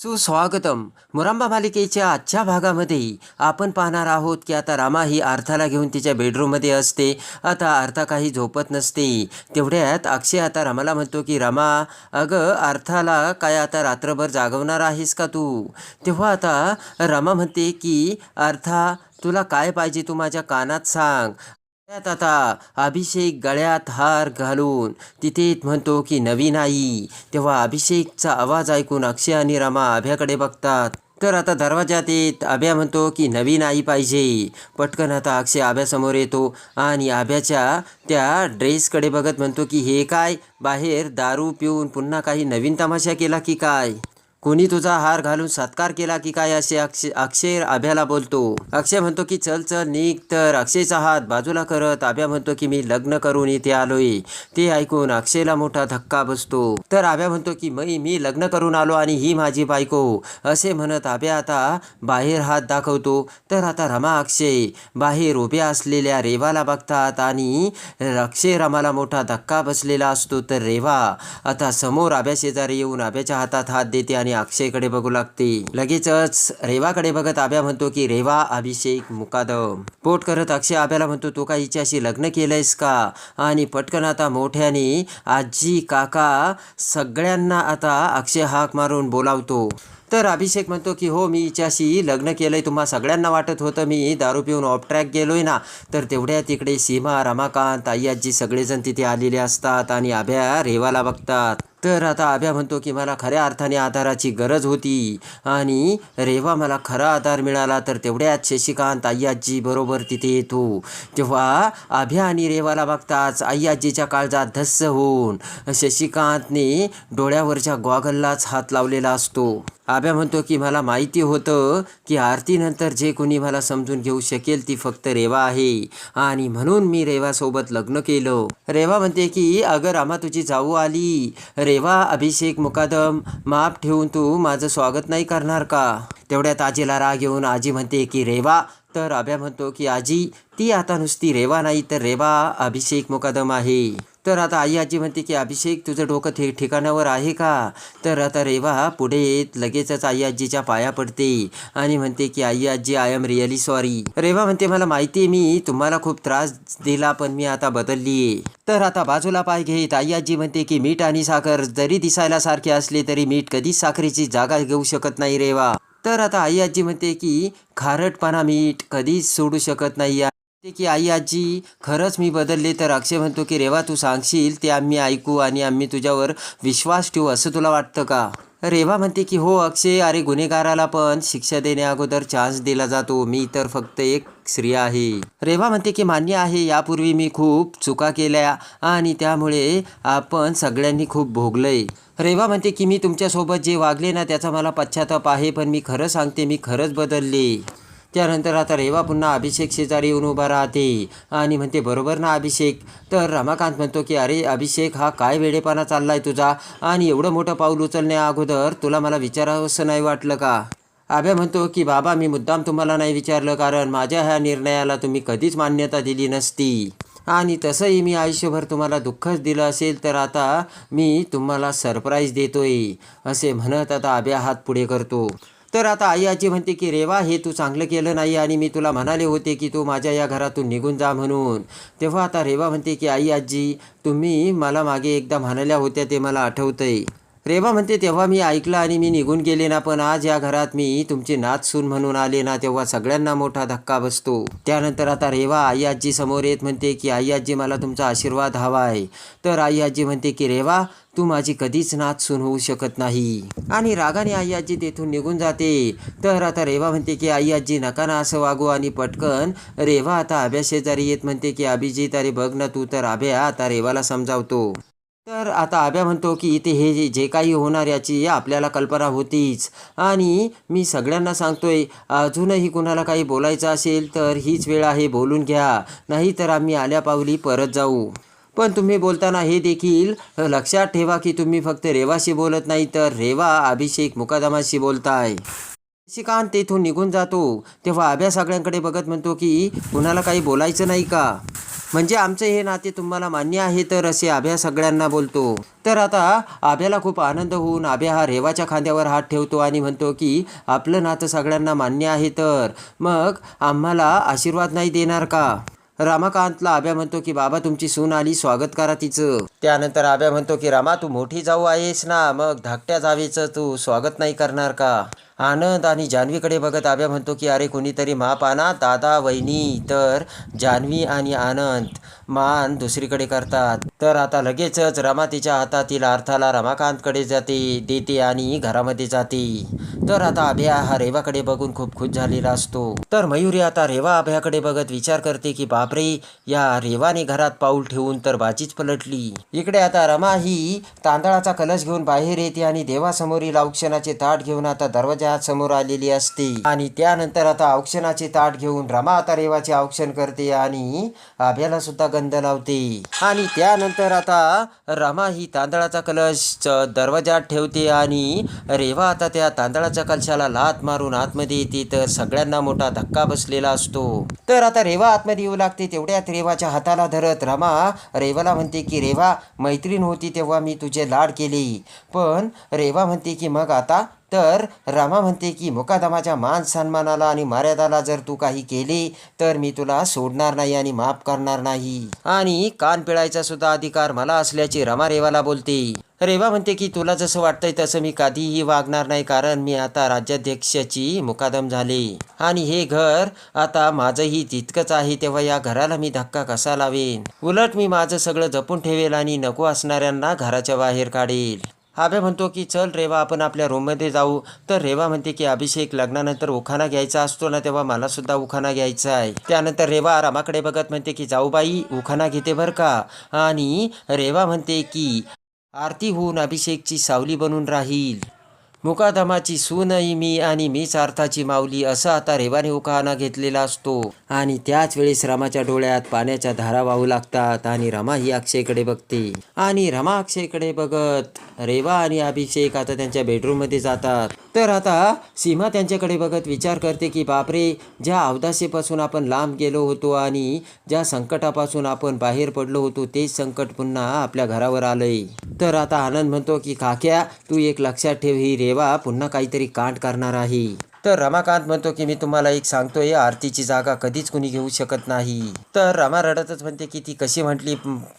सुस्वागतम. मुरांबा मालिकेच्या आजच्या भागामध्ये आपण पाहणार आहोत की आता रामा ही अर्थाला घेऊन तिच्या बेडरूममध्ये असते. आता अर्था काही झोपत नसते. तेवढ्यात अक्षय आता रमाला म्हणतो की रामा अगं अर्थाला काय आता रात्रभर जागवणार आहेस का तू? तेव्हा आता रमा म्हणते की अर्था तुला काय पाहिजे तू माझ्या कानात सांग. त्यात आता अभिषेक गळ्यात हार घालून तिथे म्हणतो की नवीन आई. तेव्हा अभिषेकचा आवाज ऐकून अक्षय आणि रमा अभ्याकडे बघतात. तर आता दरवाजात येत आभ्या म्हणतो की नवीन आई पाहिजे. पटकन आता अक्षय आभ्यासमोर येतो आणि आभ्याच्या त्या ड्रेसकडे बघत म्हणतो की हे काय? बाहेर दारू पिऊन पुन्हा काही नवीन तमाशा केला की काय? कोणी तुझा हार घालून सत्कार केला की काय असे अक्षय अक्षय आभ्याला बोलतो. अक्षय म्हणतो की चल चल निघ. तर अक्षयचा हात बाजूला करत आभ्या म्हणतो की मी लग्न करून इथे आलोय. ते ऐकून अक्षयला मोठा धक्का बसतो. तर आभ्या म्हणतो की मी मी लग्न करून आलो आणि ही माझी बायको. असे म्हणत आभ्या आता बाहेर हात दाखवतो. तर आता रमा अक्षय बाहेर उभ्या असलेल्या रेवाला बघतात आणि अक्षय रमाला मोठा धक्का बसलेला असतो. तर रेवा आता समोर आभ्या शेजारी येऊन आभ्याच्या हातात हात देते आणि अक्षयकडे बघू लागते. लगेचच रेवाकडे बघत आभ्या म्हणतो की रेवा अभिषेक मुकादम. पोट करत अक्षय आभ्याला म्हणतो तू का हिच्याशी लग्न केलंयस का? आणि पटकन आता मोठ्याने आजी काका सगळ्यांना आता अक्षय हाक मारून बोलावतो. तर अभिषेक म्हणतो की हो मी हिच्याशी लग्न केलंय. तुम्हा सगळ्यांना वाटत होतं मी दारू पिऊन ऑफ ट्रॅक गेलोय ना. तर तेवढ्या तिकडे सीमा रमाकांत आई आजी सगळेजण तिथे आलेले असतात आणि आभ्या रेवाला बघतात. तर आता आभ्या म्हणतो की मला खऱ्या अर्थाने आधाराची गरज होती. आणि रेवा मला खरा आधार मिळाला तर तेवढ्यात शशिकांत आई आजी बरोबर तिथे येतो. तेव्हा आभ्या आणि रेवाला बघताच आई आजीच्या काळजात धस्स होऊन शशिकांतने डोळ्यावरच्या गॉगललाच हात लावलेला असतो. आभ्या म्हणतो की मला माहिती होतं की आरतीनंतर जे कोणी मला समजून घेऊ शकेल ती फक्त रेवा आहे. आणि म्हणून मी रेवासोबत लग्न केलं. रेवा म्हणते की अगर आम्हा तुझी जाऊ आली रेवा अभिषेक मुकादम माप ठेवून तू माझं स्वागत नाही करणार का? तेवढ्यात आजीला राग येऊन आजी म्हणते की रेवा. तर अभ्या म्हणतो की आजी ती आता नुसती रेवा नाही तर रेवा अभिषेक मुकादम आहे. तर आता आई आजी म्हणते की अभिषेक तुझं डोकं थे ठिकाणावर आहे का? तर आता रेवा पुढे येत लगेचच आई आजीच्या पाया पडते आणि म्हणते की आई आजी I am really sorry Reva म्हणते मला माहिती आहे मी तुम्हाला खूप त्रास दिला पण मी आता बदलली तर आता बाजूला पाय घेत आई आजी म्हणते की मीठ आणि साखर जरी दिसायला सारखे असले तरी मीठ कधीच साखरेची जागा घेऊ शकत नाही रेवा. तर आता आई आजी म्हणते की खारटपणा मीठ कधीच सोडू शकत नाही ते की आई आजी खरंच मी बदलले तर अक्षय म्हणतो की रेवा तू सांगशील ते आम्ही ऐकू आणि आम्ही तुझ्यावर विश्वास ठेवू असं तुला वाटतं का? रेवा म्हणते की हो अक्षय अरे गुन्हेगाराला पण शिक्षा देण्या अगोदर चान्स दिला जातो. मी तर फक्त एक स्त्री आहे. रेवा म्हणते की मान्य आहे यापूर्वी मी खूप चुका केल्या आणि त्यामुळे आपण सगळ्यांनी खूप भोगलंय. रेवा म्हणते की मी तुमच्यासोबत जे वागले ना त्याचा मला पश्चाताप आहे पण मी खरं सांगते मी खरंच बदलले. त्यानंतर आता रेवा पुन्हा अभिषेक शेजारी येऊन उभा राहते. आणि म्हणते बरोबर ना अभिषेक? तर रमाकांत म्हणतो की अरे अभिषेक हा काय वेडेपणा चालला आहे तुझा? आणि एवढं मोठं पाऊल उचलण्या अगोदर तुला मला विचारावंसं नाही वाटलं का? आभ्या म्हणतो की बाबा मी मुद्दाम तुम्हाला नाही विचारलं कारण माझ्या ह्या निर्णयाला तुम्ही कधीच मान्यता दिली नसती. आणि तसंही मी आयुष्यभर तुम्हाला दुःखच दिलं असेल तर आता मी तुम्हाला सरप्राईज देतोय असे म्हणत आता आभ्या हात पुढे करतो. तर आता आई आजी म्हणते की रेवा हे तू चांगलं केलं नाही आणि मी तुला म्हणाले होते की तू माझ्या या घरातून निघून जा म्हणून. तेव्हा आता रेवा म्हणते की आई आजी तुम्ही मला मागे एकदा म्हणाल्या होत्या ते मला आठवतंय. रेवा म्हणते तेव्हा मी ऐकलं आणि मी निघून गेले ना पण आज या घरात मी तुमची नाच सून म्हणून आले ना तेव्हा सगळ्यांना मोठा धक्का बसतो. त्यानंतर आता रेवा आई आजी समोर येत म्हणते की आई आजी मला तुमचा आशीर्वाद हवा आहे. तर आई आजी म्हणते की रेवा तू माझी कधीच नाच सून होऊ शकत नाही. आणि रागाने आई आजी तेथून निघून जाते. तर आता रेवा म्हणते की आई आजी नका ना असं वागू आणि पटकन. रेवा आता आभ्या शेजारी येत म्हणते की अभिजित अरे बघ ना तू तर आभ्या आता रेवाला समजावतो. तर आता आभ्या म्हणतो की इथे हे जे काही होणार याची आपल्याला कल्पना होतीच. आणि मी सगळ्यांना सांगतोय अजूनही कुणाला काही बोलायचं असेल तर हीच वेळ आहे बोलून घ्या. नाही तर आम्ही आल्या पावली परत जाऊ. पण तुम्ही बोलताना हे देखील लक्षात ठेवा की तुम्ही फक्त रेवाशी बोलत नाही तर रेवा अभिषेक मुकादमाशी बोलताय. श्रीकांत तेथून निघून जातो. तेव्हा आभ्या सगळ्यांकडे बघत म्हणतो की कुणाला काही बोलायचं नाही का? म्हणजे आमचं हे नाते तुम्हाला मान्य आहे तर असे आभ्या सगळ्यांना बोलतो. तर आता आभ्याला खूप आनंद होऊन आभ्या हा रेवाच्या खांद्यावर हात ठेवतो आणि म्हणतो की आपलं नातं सगळ्यांना मान्य आहे तर. मग आम्हाला आशीर्वाद नाही देणार का? रामाकांतला आभ्या म्हणतो की बाबा तुमची सून आली स्वागत करा तिचं. त्यानंतर आभ्या म्हणतो की रामा तू मोठी जाऊ आहेस ना. मग धाकट्या जावेचं तू स्वागत नाही करणार का? आनंद आणि जान्हवीकडे बघत आभ्या म्हणतो की अरे कोणीतरी माप आणा दादा वहिनी. तर जान्हवी आणि आनंद मान दुसरीकडे करतात. तर आता लगेचच रमा तिच्या हातातील अर्थाला रमाकांतकडे जाते देते आणि घरामध्ये जाते. तर आता अभ्या हा रेवाकडे बघून खूप खुश झालेला असतो. तर मयुरी आता रेवा अभ्याकडे बघत विचार करते की बापरे या रेवाने घरात पाऊल ठेवून तर बाजीच पलटली. इकडे आता रमा ही तांदळाचा कलश घेऊन बाहेर येते आणि देवासमोरील औक्षणाचे ताट घेऊन आता दरवाजा समोर आलेली असते. आणि त्यानंतर आता औक्षणाचे ताट घेऊन रमा आता रेवाचे औक्षण करते आणि आभ्याला सुद्धा गंध लावते. आणि त्यानंतर आता रमा ही तांदळाचा कलश दरवाजात ठेवते आणि रेवा आता त्या तांदळाच्या कलशाला लात मारून आतमध्ये येते. तर सगळ्यांना मोठा धक्का बसलेला असतो. तर आता रेवा आतमध्ये येऊ लागते. तेवढ्यात रेवाच्या हाताला धरत रमा रेवाला म्हणते की रेवा मैत्रीण होती तेव्हा मी तुझे लाड केले. पण रेवा म्हणते की मग आता तर रामा म्हणते की मुकादमाच्या मान सन्मानाला आणि मर्यादाला जर तू काही केले तर मी तुला सोडणार नाही आणि माफ करणार नाही. आणि कान पिळायचा सुद्धा अधिकार मला असल्याचे रमा रेवाला बोलते. रेवा म्हणते की तुला जसं वाटतंय तसं मी कधीही वागणार नाही कारण मी आता राज्याध्यक्षाची मुकादम झाले. आणि हे घर आता माझंही तितकंच आहे तेव्हा या घराला मी धक्का कसा लावेन? उलट मी माझं सगळं जपून ठेवेल आणि नको असणाऱ्यांना घराच्या बाहेर काढेल. आभ्या म्हणतो की चल रेवा आपण आपल्या रूममध्ये जाऊ. तर रेवा म्हणते की अभिषेक लग्नानंतर उखाणा घ्यायचा असतो ना तेव्हा मला सुद्धा उखाणा घ्यायचा आहे. त्यानंतर रेवा रामाकडे बघत म्हणते की जाऊ बाई उखाणा घेते बरं का? आणि रेवा म्हणते की आरती होऊन अभिषेकची सावली बनून राहील. मुकादमाची सूनही मी आणि मीच अर्थाची माऊली असं आता रेवाने उखाणा घेतलेला असतो. आणि त्याच वेळेस रमाच्या डोळ्यात पाण्याच्या धारा वाहू लागतात आणि रमा ही अक्षयकडे बघते. आणि रमा अक्षयकडे बघत रेवा आणि अभिषेक आता त्यांच्या बेडरूममध्ये जातात. तर आता सीमा त्यांच्याकडे बघत विचार करते की बापरे ज्या अवदासेपासून आपण लांब गेलो होतो आणि ज्या संकटापासून आपण बाहेर पडलो होतो तेच संकट पुन्हा आपल्या घरावर आलंय. तर आता आनंद म्हणतो की काक्या तू एक लक्षात ठेव ही देवा पुन्हा काहीतरी कांड करणार आहे. तर रमाकांत म्हणतो की मी तुम्हाला एक सांगतोय आरतीची जागा कधीच कुणी घेऊ शकत नाही. तर रमा रडतच म्हणते की ती कशी म्हटली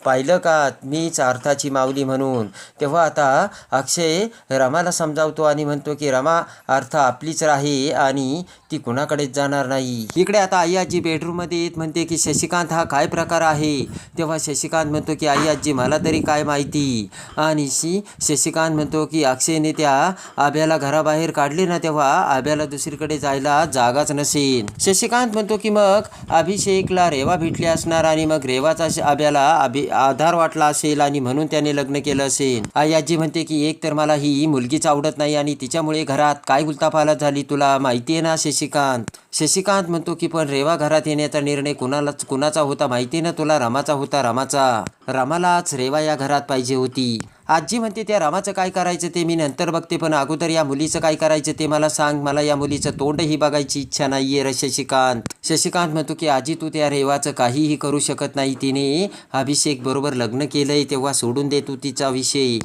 पाहिलं का? मीच अर्थाची माऊली म्हणून. तेव्हा आता अक्षय रमाला समजावतो आणि म्हणतो की रमा अर्थ आपलीच राहे आणि ती कुणाकडेच जाणार नाही. इकडे आता आई आजी बेडरूममध्ये येत म्हणते की शशिकांत हा काय प्रकार आहे? तेव्हा शशिकांत म्हणतो की आई आजी मला तरी काय माहिती? आणि शी शशिकांत म्हणतो की अक्षयने त्या आब्याला घराबाहेर काढले ना तेव्हा आब्याला दुसरीकडे जायला जागाच नसेल. शशिकांत म्हणतो की मग अभिषेकला रेवा भेटली असणार आणि मग रेवाचा श- आब्याला अभि आधार वाटला असेल आणि म्हणून त्याने लग्न केलं असेल. आई आजी म्हणते की एक तर मला ही मुलगीच आवडत नाही आणि तिच्यामुळे घरात काय गुलताफालत झाली तुला माहिती आहे ना शशिकांत? शशिकांत म्हणतो की पण रेवा घरात येण्याचा निर्णय कुणालाच कुणाचा होता माहिती आहे ना तुला? रामाचा होता रामाचा. रामालाच रेवा या घरात पाहिजे होती. आजी म्हणते त्या रामाचं काय करायचं ते मी नंतर बघते पण अगोदर या मुलीचं काय करायचं ते मला सांग. मला या मुलीचं तोंडही बघायची इच्छा नाहीये र शशिकांत. शशिकांत म्हणतो की आजी तू त्या रेवाचं काहीही करू शकत नाही तिने. अभिषेक बरोबर लग्न केलंय तेव्हा सोडून दे तू तिचा विषय.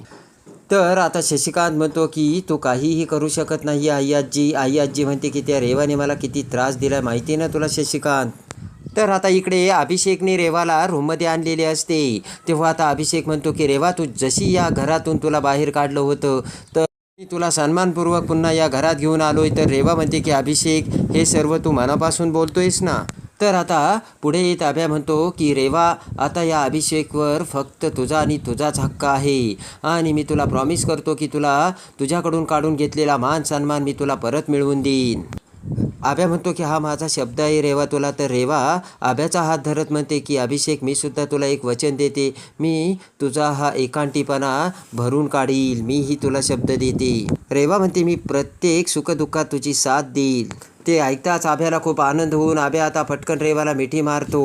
तर आता शशिकांत म्हणतो की तू काहीही करू शकत नाही आई आजी. आई आजी म्हणते की त्या रेवाने मला किती त्रास दिला माहिती आहे ना तुला शशिकांत? तर आता इकडे अभिषेकने रेवाला रूममध्ये आणलेले असते. तेव्हा आता अभिषेक म्हणतो की रेवा तू जशी या घरातून तुला बाहेर काढलं होतं तर मी तुला सन्मानपूर्वक पुन्हा या घरात घेऊन आलोय. तर रेवा म्हणते की अभिषेक हे सर्व तू मनापासून बोलतोयस ना? तर आता पुढे ताब्या म्हणतो की रेवा आता या अभिषेकवर फक्त तुझा आणि तुझाच हक्क आहे. आणि मी तुला प्रॉमिस करतो की तुला तुझ्याकडून काढून घेतलेला मान सन्मान मी तुला परत मिळवून देईन. आभ्या म्हणतो की हा माझा शब्द आहे रेवा तुला. तर रेवा आभ्याचा हात धरत म्हणते की अभिषेक मी सुद्धा तुला एक वचन देते. मी तुझा हा एकांटीपणा भरून काढील. मीही तुला शब्द देते. रेवा म्हणते मी प्रत्येक सुखदुःखात तुझी साथ देईल. ते ऐकताच आभ्याला खूप आनंद होऊन आभ्या आता पटकन रेवाला मिठी मारतो.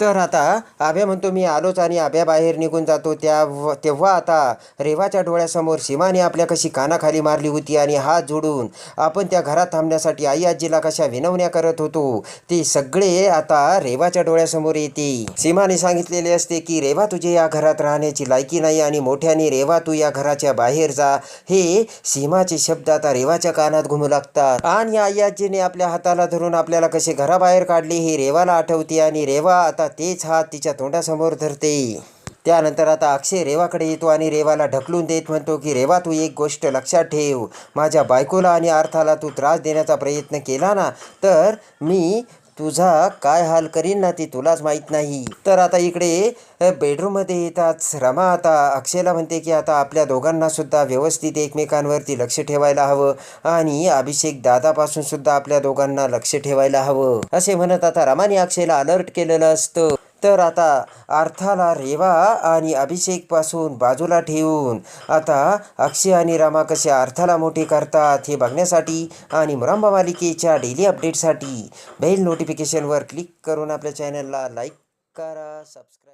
तर आता आभ्या म्हणतो मी आलोच आणि आभ्या बाहेर निघून जातो. त्या तेव्हा आता रेवाच्या डोळ्यासमोर सीमाने आपल्या कशी कानाखाली मारली होती आणि हात जोडून आपण त्या घरात थांबण्यासाठी आई आजीला कशा विनवण्या करत होतो ते सगळे आता रेवाच्या डोळ्यासमोर येते. सीमाने सांगितलेले असते की रेवा तुझे या घरात राहण्याची लायकी नाही आणि मोठ्याने रेवा तू या घराच्या बाहेर जा. हे सीमाचे शब्द आता रेवाच्या कानात घुमू लागतात. आणि आई आजीने आपल्या हाताला धरून आपल्याला कसे घराबाहेर काढले हे रेवाला आठवते आणि रेवा आता तेच हात तिच्या तोंडासमोर धरते. त्यानंतर आता अक्षय रेवाकडे येतो आणि रेवाला ढकलून देत म्हणतो की रेवा तू एक गोष्ट लक्षात ठेव. माझ्या बायकोला आणि अर्थाला तू त्रास देण्याचा प्रयत्न केला ना तर मी तुझा काय हाल करीन ना ती तुलाच माहीत नाही. तर आता इकडे बेडरूममध्ये येताच रमा आता अक्षयला म्हणते की आता आपल्या दोघांना सुद्धा व्यवस्थित एकमेकांवरती लक्ष ठेवायला हवं आणि अभिषेक दादापासून सुद्धा आपल्या दोघांना लक्ष ठेवायला हवं. असे म्हणत आता रमाने अक्षयला अलर्ट केलेलं असतं. तर आता अर्थाला रेवा आणि अभिषेकपासून बाजूला ठेवून आता अक्षय आणि रामा कसे अर्थाला मोठे करतात हे बघण्यासाठी आणि मुरांबा मालिकेच्या डेली अपडेटसाठी बेल नोटिफिकेशनवर क्लिक करून आपल्या चॅनलला लाईक करा सबस्क्राईब